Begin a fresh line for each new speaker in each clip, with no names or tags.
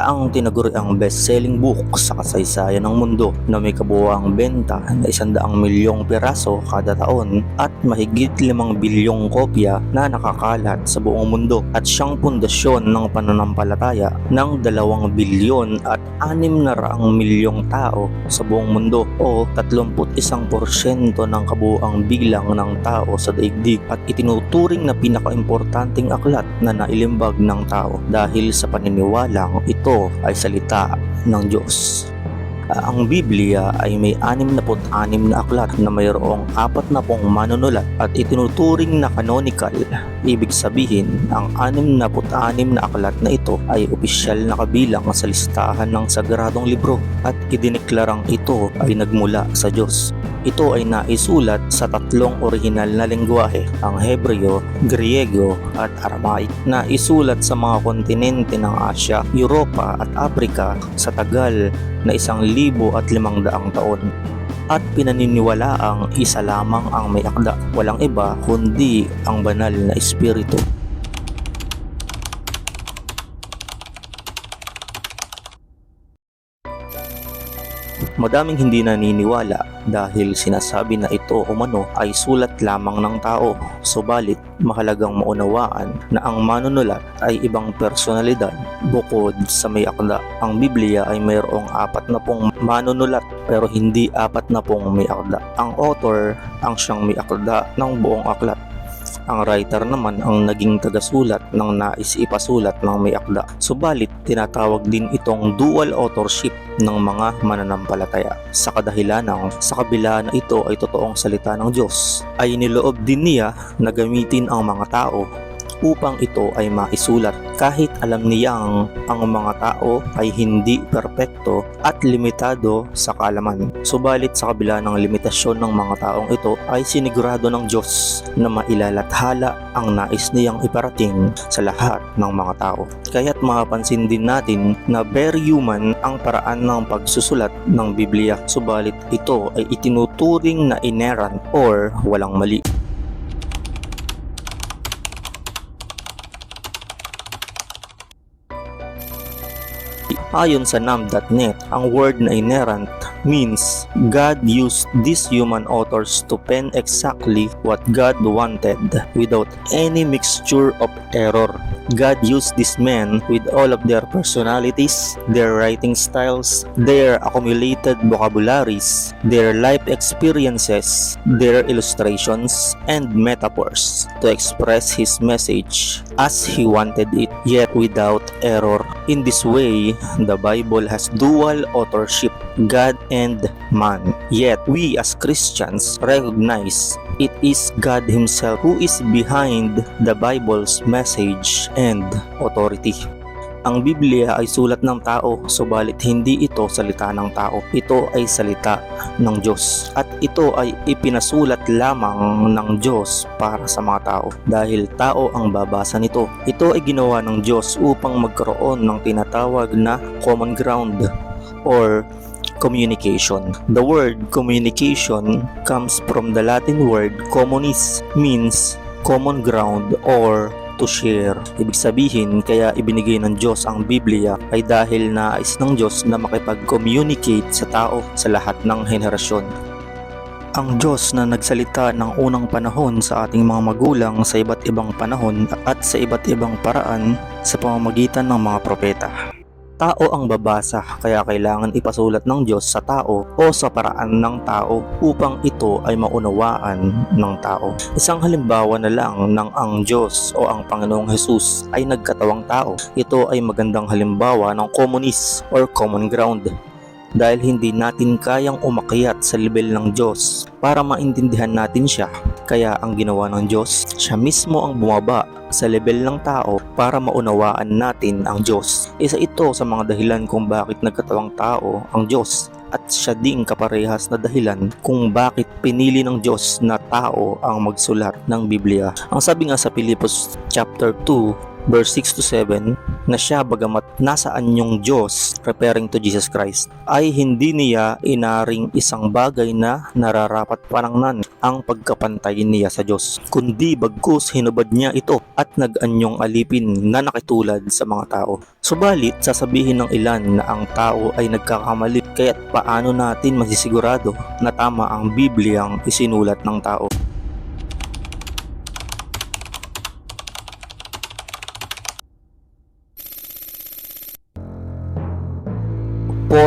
ang tinaguriang best-selling book sa kasaysayan ng mundo na may kabuuang benta na isandaang milyong piraso kada taon at mahigit limang bilyong kopya na nakakalat sa buong mundo at siyang pundasyon ng pananampalataya ng dalawang bilyon at anim na raang milyong tao sa buong mundo o 31% ng kabuuang bilang ng tao sa daigdig at itinuturing na pinakaimportanteng aklat na nailimbag ng tao dahil sa paniniwalang ito ay salita ng Diyos. Ah, Ang Biblia ay may 66 na aklat na mayroong 40 manunulat at itinuturing na canonical. Ibig sabihin, ang 66 na aklat na ito ay opisyal na kabilang sa listahan ng sagradong libro at idineklarang ito ay nagmula sa Diyos. Ito ay naisulat sa tatlong orihinal na lengguwahe, ang Hebreo, Griego at Aramaic, na isulat sa mga kontinente ng Asya, Europa at Afrika sa tagal na isang libo at limang daang taon. At pinaniniwala ang isa lamang ang may akda, walang iba kundi ang banal na espiritu. Madaming hindi naniniwala dahil sinasabi na ito umano ay sulat lamang ng tao. Subalit, mahalagang maunawaan na ang manunulat ay ibang personalidad bukod sa may akda. Ang Biblia ay mayroong apat na pong manunulat pero hindi apat na pong may akda. Ang author ang siyang may akda ng buong aklat. Ang writer naman ang naging tagasulat ng nais ipasulat ng may akda. Subalit, tinatawag din itong dual authorship ng mga mananampalataya. Sa kadahilan ng sa kabila na ito ay totoong salita ng Diyos, ay niloob din niya na gamitin ang mga tao upang ito ay maisulat kahit alam niyang ang mga tao ay hindi perpekto at limitado sa kaalaman. Subalit sa kabila ng limitasyon ng mga taong ito ay sinigurado ng Diyos na mailalathala ang nais niyang iparating sa lahat ng mga tao. Kaya't mapapansin din natin na very human ang paraan ng pagsusulat ng Biblia. Subalit ito ay itinuturing na inerrant or walang mali. Ayon sa nam.net, ang word na inerrant means God used these human authors to pen exactly what God wanted without any mixture of error. God used these men with all of their personalities, their writing styles, their accumulated vocabularies, their life experiences, their illustrations, and metaphors to express His message as He wanted it, yet without error. In this way, the Bible has dual authorship, God and man. Yet, we as Christians recognize it is God Himself who is behind the Bible's message and authority. Ang Biblia ay sulat ng tao, subalit hindi ito salita ng tao. Ito ay salita ng Diyos. At ito ay ipinasulat lamang ng Diyos para sa mga tao dahil tao ang babasa nito. Ito ay ginawa ng Diyos upang magkaroon ng tinatawag na common ground or communication. The word communication comes from the Latin word communis means common ground or to share. Ibig sabihin, kaya ibinigay ng Diyos ang Biblia ay dahil nais ng Diyos na makipag-communicate sa tao sa lahat ng henerasyon. Ang Diyos na nagsalita ng unang panahon sa ating mga magulang sa iba't ibang panahon at sa iba't ibang paraan sa pamamagitan ng mga propeta. Tao ang babasa kaya kailangan ipasulat ng Diyos sa tao o sa paraan ng tao upang ito ay maunawaan ng tao. Isang halimbawa na lang ng ang Diyos o ang Panginoong Hesus ay nagkatawang tao. Ito ay magandang halimbawa ng communist or common ground dahil hindi natin kayang umakyat sa level ng Diyos para maintindihan natin siya. Kaya ang ginawa ng Diyos, siya mismo ang bumaba sa level ng tao para maunawaan natin ang Diyos. Isa ito sa mga dahilan kung bakit nagkatawang tao ang Diyos at siya ding kaparehas na dahilan kung bakit pinili ng Diyos na tao ang magsulat ng Biblia. Ang sabi nga sa Pilipos chapter 2 verse 6 to 7 na siya bagamat nasa anyong Diyos referring to Jesus Christ ay hindi niya inaring isang bagay na nararapat panangnan ang pagkapantay niya sa Diyos kundi bagkus hinubad niya ito at nag-anyong alipin na nakitulad sa mga tao. Subalit sasabihin ng ilan na ang tao ay nagkakamali kaya't paano natin masisigurado na tama ang Bibliang isinulat ng tao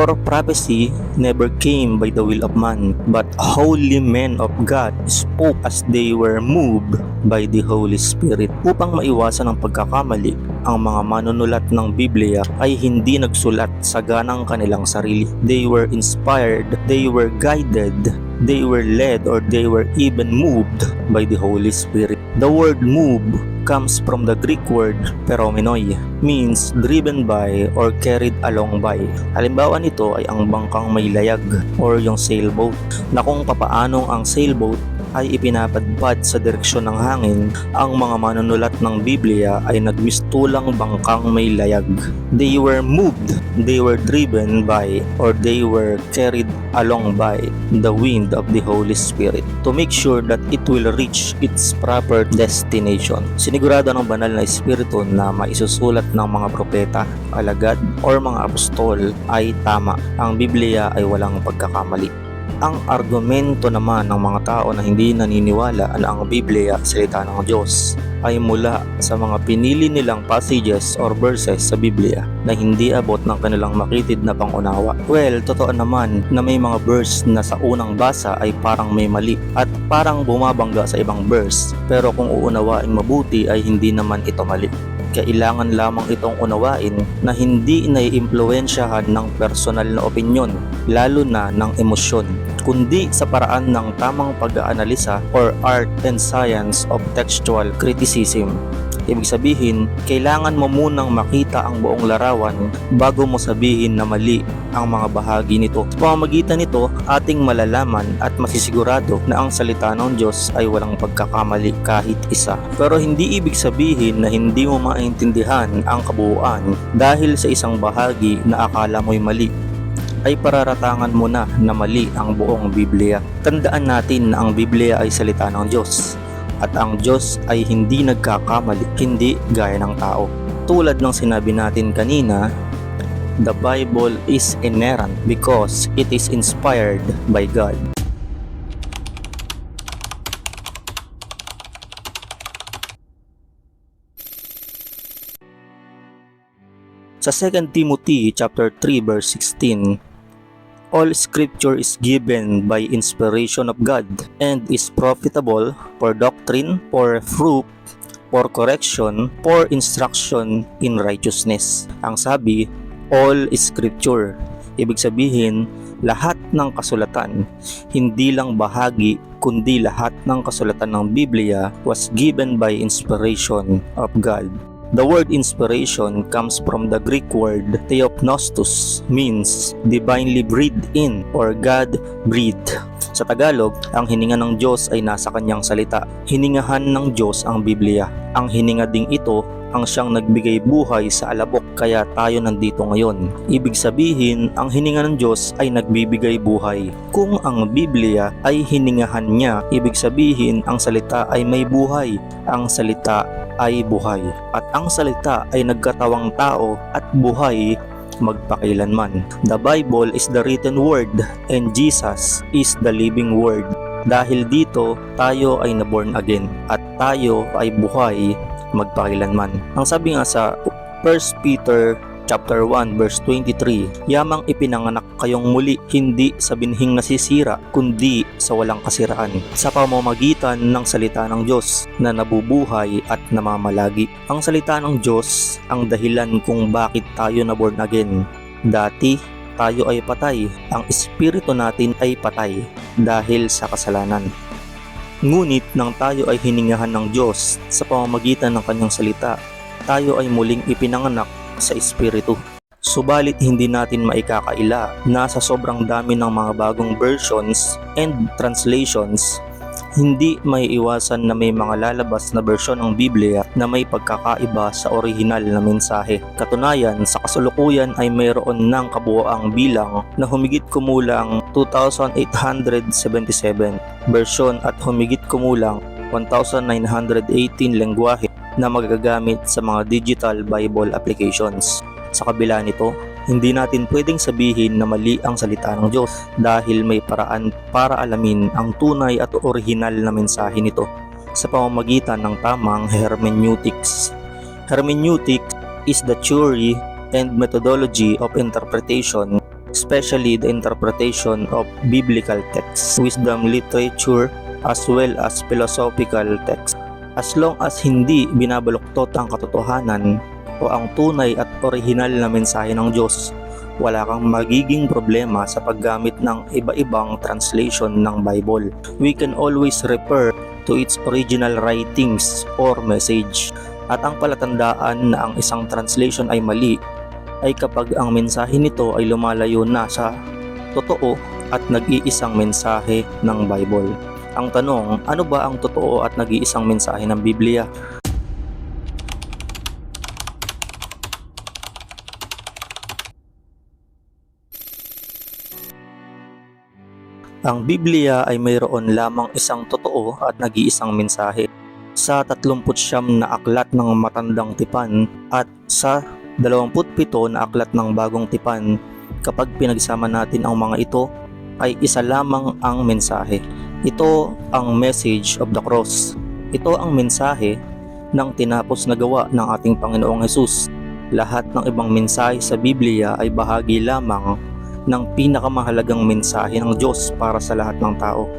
For prophecy never came by the will of man, but holy men of God spoke as they were moved by the Holy Spirit. Upang maiwasan ang pagkakamali, ang mga manunulat ng Biblia ay hindi nagsulat sa ganang kanilang sarili. They were inspired, they were guided, they were led, or they were even moved by the Holy Spirit. The word move comes from the Greek word peromenoi, means driven by or carried along by. Halimbawa nito ay ang bangkang may layag or yung sailboat na kung papaanong ang sailboat ay ipinapadpad sa direksyon ng hangin, ang mga manunulat ng Biblia ay nagmistulang bangkang may layag. They were moved, they were driven by, or they were carried along by the wind of the Holy Spirit to make sure that it will reach its proper destination. Sinigurado ng banal na Espiritu na maisusulat ng mga propeta, alagad, or mga apostol ay tama. Ang Biblia ay walang pagkakamali. Ang argumento naman ng mga tao na hindi naniniwala na ang Biblia salita ng Diyos ay mula sa mga pinili nilang passages or verses sa Biblia na hindi abot ng kanilang makitid na pangunawa. Well, totoo naman na may mga verse na sa unang basa ay parang may mali at parang bumabangga sa ibang verse pero kung uunawain mabuti ay hindi naman ito mali kailangan lamang itong unawain na hindi naiimpluwensyahan ng personal na opinyon, lalo na ng emosyon, kundi sa paraan ng tamang pag-aanalisa or art and science of textual criticism. Ibig sabihin, kailangan mo munang makita ang buong larawan bago mo sabihin na mali ang mga bahagi nito. Sa pamamagitan nito, ating malalaman at masisigurado na ang salita ng Diyos ay walang pagkakamali kahit isa. Pero hindi ibig sabihin na hindi mo maintindihan ang kabuuan dahil sa isang bahagi na akala mo'y mali ay pararatangan mo na na mali ang buong Biblia. Tandaan natin na ang Biblia ay salita ng Diyos at ang Diyos ay hindi nagkakamali, hindi gaya ng tao. Tulad ng sinabi natin kanina, the Bible is inerrant because it is inspired by God. Sa 2 Timothy chapter 3 verse 16, All scripture is given by inspiration of God and is profitable for doctrine, for reproof, for correction, for instruction in righteousness. Ang sabi, all scripture. Ibig sabihin, lahat ng kasulatan, hindi lang bahagi kundi lahat ng kasulatan ng Biblia was given by inspiration of God. The word inspiration comes from the Greek word theopnostos, means divinely breathed in or God breathed. Sa Tagalog, ang hininga ng Diyos ay nasa kanyang salita. Hiningahan ng Diyos ang Biblia. Ang hininga ding ito ang siyang nagbigay buhay sa alabok kaya tayo nandito ngayon. Ibig sabihin, ang hininga ng Diyos ay nagbibigay buhay. Kung ang Biblia ay hiningahan niya, ibig sabihin ang salita ay may buhay. Ang salita ay buhay. At ang salita ay nagkatawang tao at buhay magpakailanman. The Bible is the written word and Jesus is the living word. Dahil dito, tayo ay naborn again at tayo ay buhay magpakailanman. Ang sabi nga sa 1 Peter chapter 1 verse 23, Yamang ipinanganak kayong muli hindi sa binhing nasisira kundi sa walang kasiraan sa pamamagitan ng salita ng Diyos na nabubuhay at namamalagi. Ang salita ng Diyos ang dahilan kung bakit tayo na born again. Dati tayo ay patay, ang espiritu natin ay patay dahil sa kasalanan. Ngunit nang tayo ay hiningahan ng Diyos sa pamamagitan ng kanyang salita, tayo ay muling ipinanganak sa Espiritu. Subalit hindi natin maikakaila na sa sobrang dami ng mga bagong versions and translations, Hindi may iwasan na may mga lalabas na bersyon ng Biblia na may pagkakaiba sa orihinal na mensahe. Katunayan, sa kasulukuyan ay mayroon ng kabuoang bilang na humigit kumulang 2,877 bersyon at humigit kumulang 1,918 lengguwahe na magagamit sa mga digital Bible applications. Sa kabila nito, hindi natin pwedeng sabihin na mali ang salita ng Diyos dahil may paraan para alamin ang tunay at orihinal na mensahe nito sa pamamagitan ng tamang hermeneutics. Hermeneutics is the theory and methodology of interpretation, especially the interpretation of biblical texts, wisdom literature, as well as philosophical texts. As long as hindi binabaluktot ang katotohanan o ang tunay at orihinal na mensahe ng Diyos, wala kang magiging problema sa paggamit ng iba-ibang translation ng Bible. We can always refer to its original writings or message. At ang palatandaan na ang isang translation ay mali ay kapag ang mensahe nito ay lumalayo na sa totoo at nag-iisang mensahe ng Bible. Ang tanong, ano ba ang totoo at nag-iisang mensahe ng Biblia? Ang Biblia ay mayroon lamang isang totoo at nag-iisang mensahe. Sa 39 na aklat ng matandang tipan at sa 27 na aklat ng bagong tipan, kapag pinagsama natin ang mga ito, ay isa lamang ang mensahe. Ito ang message of the cross. Ito ang mensahe ng tinapos na gawa ng ating Panginoong Hesus. Lahat ng ibang mensahe sa Biblia ay bahagi lamang ng pinakamahalagang mensahe ng Diyos para sa lahat ng tao.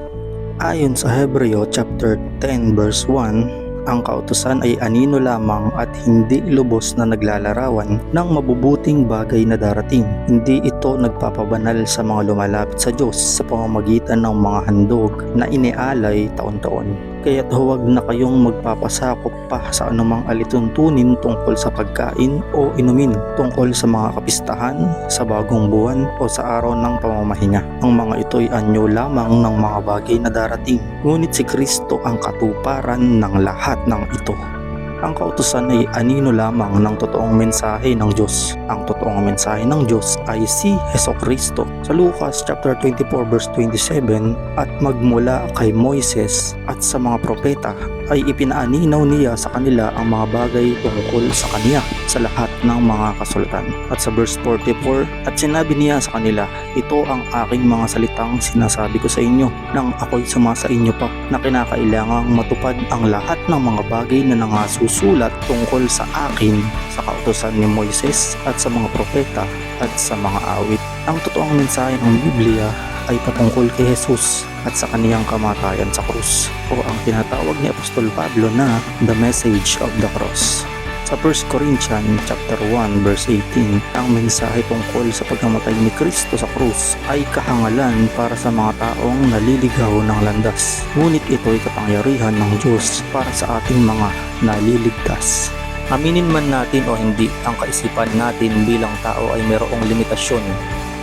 Ayon sa Hebreo chapter 10 verse 1, ang kautusan ay anino lamang at hindi lubos na naglalarawan ng mabubuting bagay na darating. Hindi ito nagpapabanal sa mga lumalapit sa Diyos sa pamamagitan ng mga handog na inialay taon-taon. Kaya't huwag na kayong magpapasakop pa sa anumang alituntunin tungkol sa pagkain o inumin, tungkol sa mga kapistahan, sa bagong buwan o sa araw ng pamamahinga. Ang mga ito'y anyo lamang ng mga bagay na darating. Ngunit si Kristo ang katuparan ng lahat ng ito. Ang kautusan ay anino lamang ng totoong mensahe ng Diyos. Ang totoong mensahe ng Diyos ay si Heso Kristo. Sa Lucas chapter 24 verse 27 at magmula kay Moises at sa mga propeta ay ipinaaninaw niya sa kanila ang mga bagay tungkol sa kaniya sa lahat ng mga kasulatan. At sa verse 44, at sinabi niya sa kanila, ito ang aking mga salitang sinasabi ko sa inyo nang ako'y sumasa inyo pa na kinakailangang matupad ang lahat ng mga bagay na nangasusulat tungkol sa akin sa kautosan ni Moises at sa mga propeta at sa mga awit. Ang totoong mensahe ng Biblia ay patungkol kay Jesus at sa kaniyang kamatayan sa krus o ang tinatawag ni Apostol Pablo na the message of the cross. Sa 1 Corinthians chapter 1 verse 18, ang mensahe tungkol sa pagkamatay ni Kristo sa krus ay kahangalan para sa mga taong naliligaw ng landas. Ngunit ito ay kapangyarihan ng Diyos para sa ating mga naliligtas. Aminin man natin o hindi, ang kaisipan natin bilang tao ay mayroong limitasyon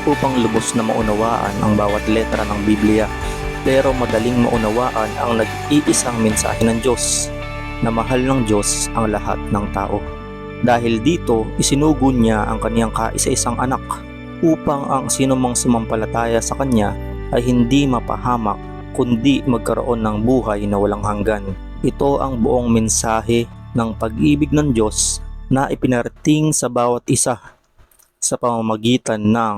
upang lubos na maunawaan ang bawat letra ng Biblia. Pero madaling maunawaan ang nag-iisang mensahe ng Diyos na mahal ng Diyos ang lahat ng tao. Dahil dito, isinugo niya ang kaniyang kaisa-isang anak upang ang sinumang sumampalataya sa kanya ay hindi mapahamak kundi magkaroon ng buhay na walang hanggan. Ito ang buong mensahe ng pag-ibig ng Diyos na ipinarating sa bawat isa sa pamamagitan ng